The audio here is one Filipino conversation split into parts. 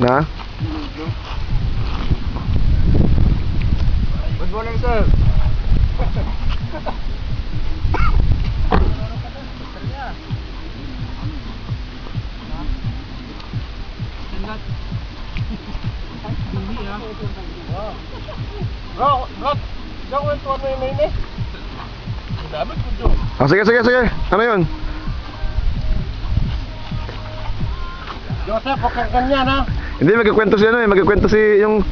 Na? Good morning, sir. Bro, yung? Dapat ko dyan. Ah, sige, sige, sige. Ano yun? Joseph, huwag kang ganyan ha. Hindi, magkikwento si ano eh. Magkikwento si yung...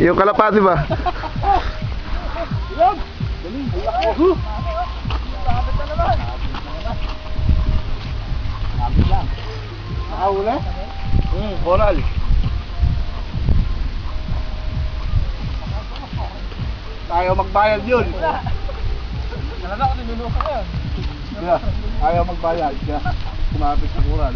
Yung kalapati ba? Nakahuli? Hmm, coral. Ayaw magbayad yun. Talaga ako ninunuka yan. Yeah, ayaw magbayad. Yeah, kumapit sa coral.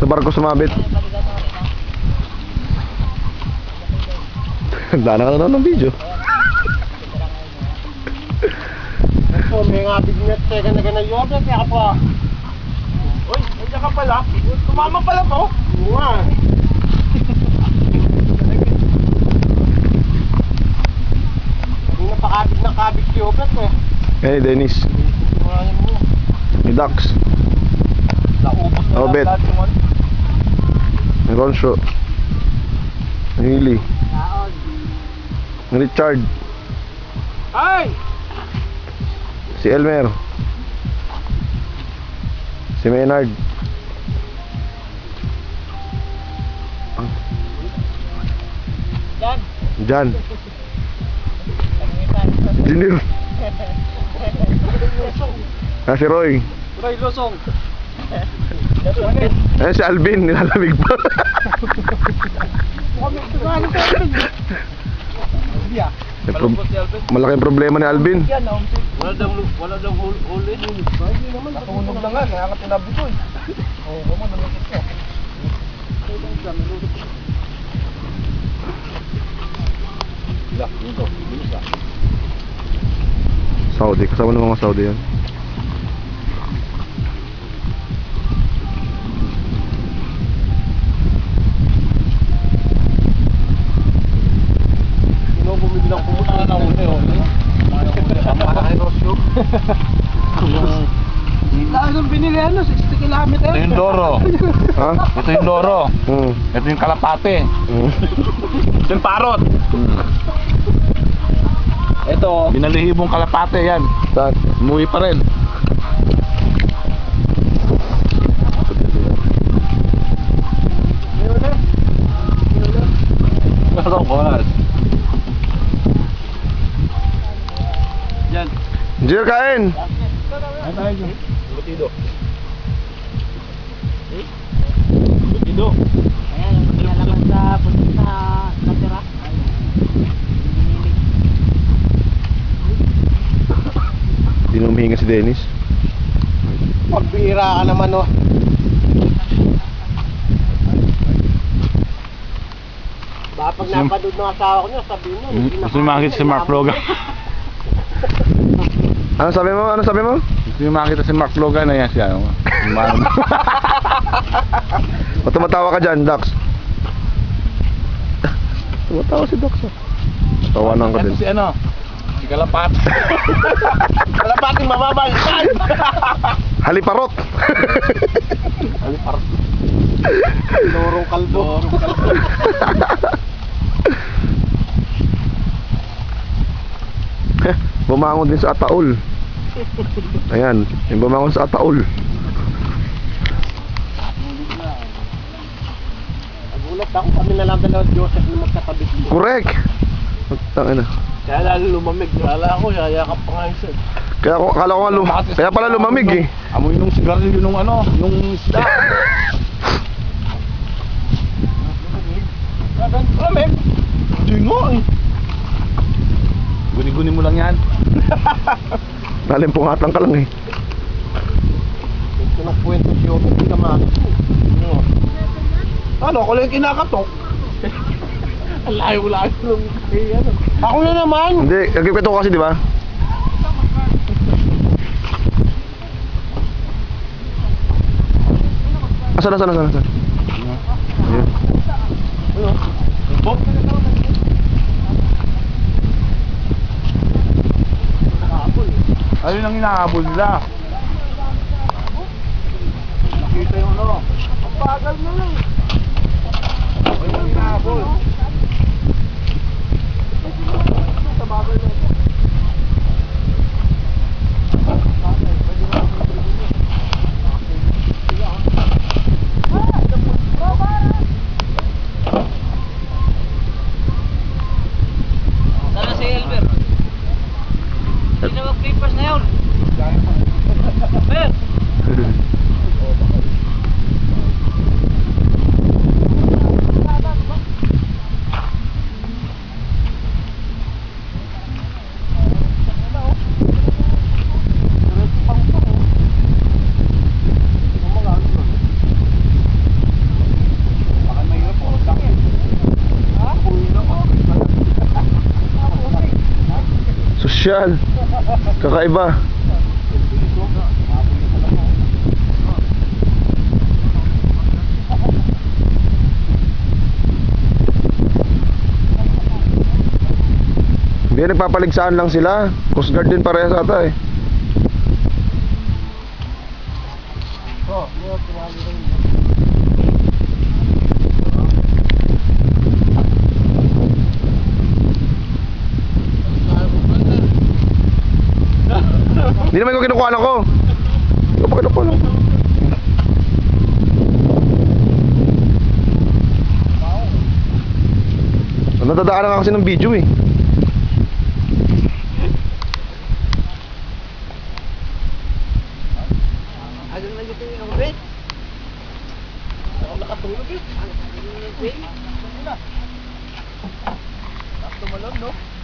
Sa barko sumabit. Dana ka na naman ng video. Ito, may nga bignet teka na ganun yun. Ka pa. Uy, nandiyan ka pala. Tumama pala to. Nga. Hindi napakabig na kabig si Obet eh. Eh, Dennis. Ni Dax. Naubos na Obet. lahat yung Ni Willie. Ni Richard. Ay! Si Elmer. Si Maynard. Yan. Jan. Engineer. Ah, si Roy. Turay Losong. Eh, si Alvin. Nilalamig pa. May prob- Malaking problema ni Alvin. Wala daw, wala daw uli. Hindi naman, natunog na nga, eh. Oo, kamo, namikit ko. Lak, dito, bilis ah. Saudi. Kasama ng mga Saudi yan. Ng pumunta na uli. Ang rosyo. Dahil nung binili ano, 60 kilometer. Ito yung Doro. Ha? Ito yung Doro. Hmm. Ito yung Kalapate. Hmm. Ito yung Parot. Ito, Binalihibong Kalapate yan. Saan? Umuwi pa rin. Engineer, kain! Butido. Butido. Ayan, ang pinalaman sa punta sa natira. Hindi na humihinga si Dennis. Pagbira ka naman oh. Baka pag napanood ng asawa ko niya, sabihin niya, hindi Gusto nyo makita si Mark Logan. Ano sabi mo? Ano sabi mo? Nyo makita si Mark Logan na yan siya. Yung mga- O tumatawa ka dyan, Dax? Tumatawa si Dax ah. Tawanan ka din. si ano? Si Kalapate. Kalapating mababalikan! Haliparot! Lorong kalbo. bumangon din sa Ataol. Ayan, yung bumangon sa Ataol. Nagulat ako kami na lang dalawa Joseph na magkatabi. Correct! Tangina. Kaya lalo lumamig. Kala ko, yayakap pa nga isa. Kaya ako, akala ko nga lum kaya pala lumamig eh. Amoy nung sigarilyo nung ano, nung isda. Lumamig? Hindi nga eh. Guni-guni mo lang yan. Nalimpungatan ka lang eh. Ito na kwento si Opo, hindi naman. Ano, ako lang yung kinakatok. Ang layo-layo ano. Ako na naman! Hindi, nagkikwento ko kasi, di ba? Asan, asan, asan, asan? Ayun. Bob. Ayun ang inaabol nila. Nakita yung ano. Ang bagal na lang. Ayun ang inaabol. Sa bagal na. Sana Hindi na mag-papers na yun. Mer! Baka may hirap ako. Ha? Uwi na ako. Sosyal. Kakaiba. Hindi, nagpapaligsaan lang sila. Coast Guard din parehas ata eh. Oh, yun, tumali rin. Hindi naman ko kinukuha ko. Hindi ko pa kinukuha ko. Natadaan na kasi ng video eh. Ano na dito yung bed? Ako nakatulog eh. Ano? Tumalon, no?